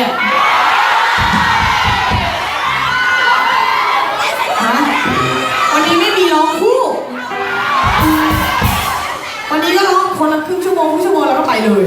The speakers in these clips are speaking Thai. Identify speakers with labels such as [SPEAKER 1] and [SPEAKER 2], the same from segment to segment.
[SPEAKER 1] อะวันนี้ไม่มีร้องคู่ วันนี้ก็ร้องคนละครึ่งชั่วโมงครึ่งชั่วโมงแล้วก็ไปเลย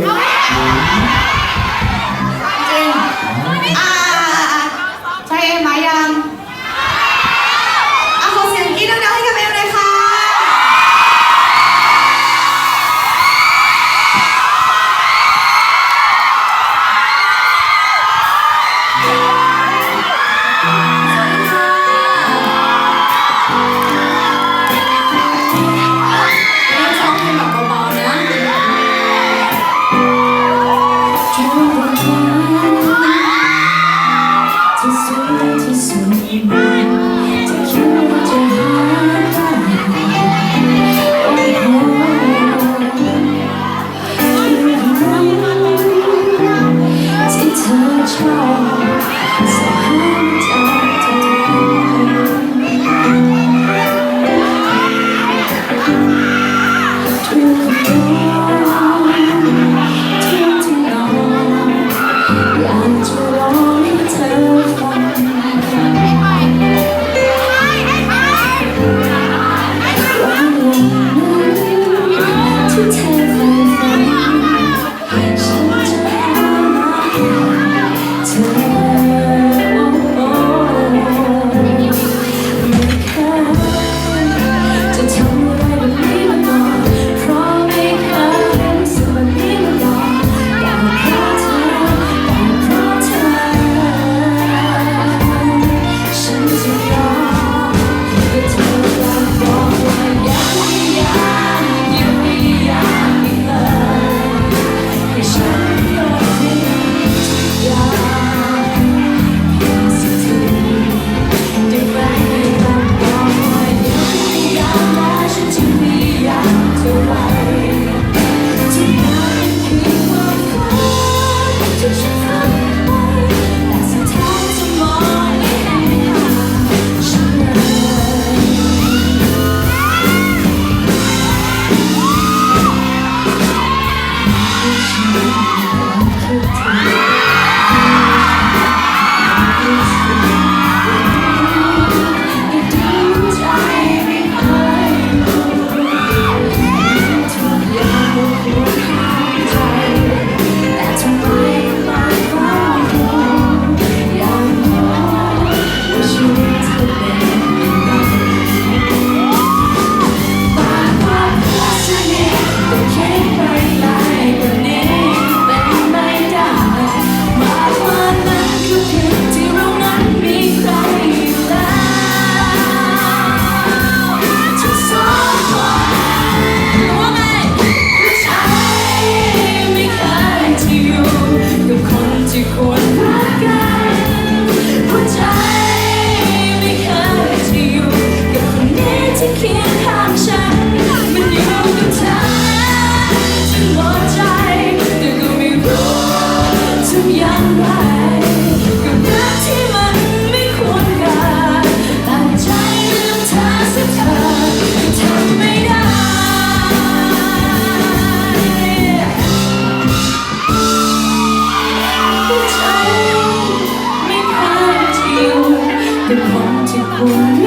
[SPEAKER 2] 我的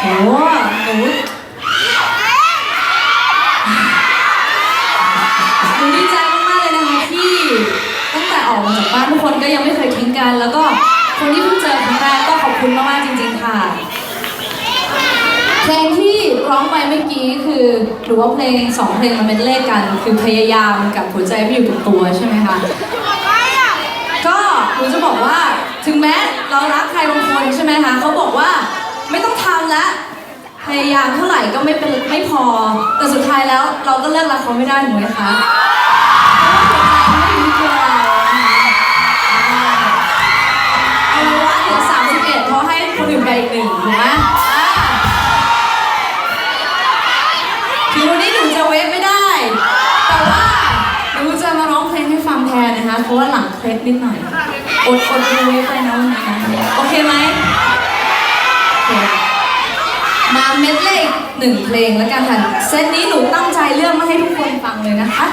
[SPEAKER 2] โอ้โหหนูดีใจมากๆเลยนะคะที่ตั้งแต่ออกมาจากบ้านทุกคนก็ยังไม่เคยทิ้ง
[SPEAKER 1] กัน แล้วก็คนที่เพิ่งเจอครั้งแรกก็ขอบคุณมากๆจริง ๆ ค่ะพลงที่ร้องไปเมื่อกี้คือหรือว่าเพลงสองเพลงมันเป็นเลขกัน คือพยายามกับหัวใจไม่อยู่กัตัวใช่ไหมคะก็หนูจะบอกว่าถึงแม้เรารักใครบางคนใช่ไหมคะเขาบอกว่า ไม่ต้องทำแล้วพยายามเท่าไหร่ก็ไม่เป็นไม่พอ แต่สุดท้ายแล้วเราก็เลิกรักเขาไม่ได้ถูกไหมคะเพราะว่าหัวใจไม่อยู่ที่ตัวเรานะคะเอาไว้ว่าเหลือ31เพราะให้คนอื่นไปอีกหนึ่งถูกไหมถึงวันนี้หนูจะเวฟไม่ได้ แต่ว่าหนูจะมาร้องเพลงให้ฟังแทนนะคะ เพราะว่าหลังเคล็ดนิดหน่อยอดอดเวฟไปนะวันนี้นะโอเคไหม มาเม็ดเลขหนึ่งเพลงแล้วกันค่ะ เซตนี้หนูตั้งใจเลือกมาให้ทุกคนฟังเลยนะคะ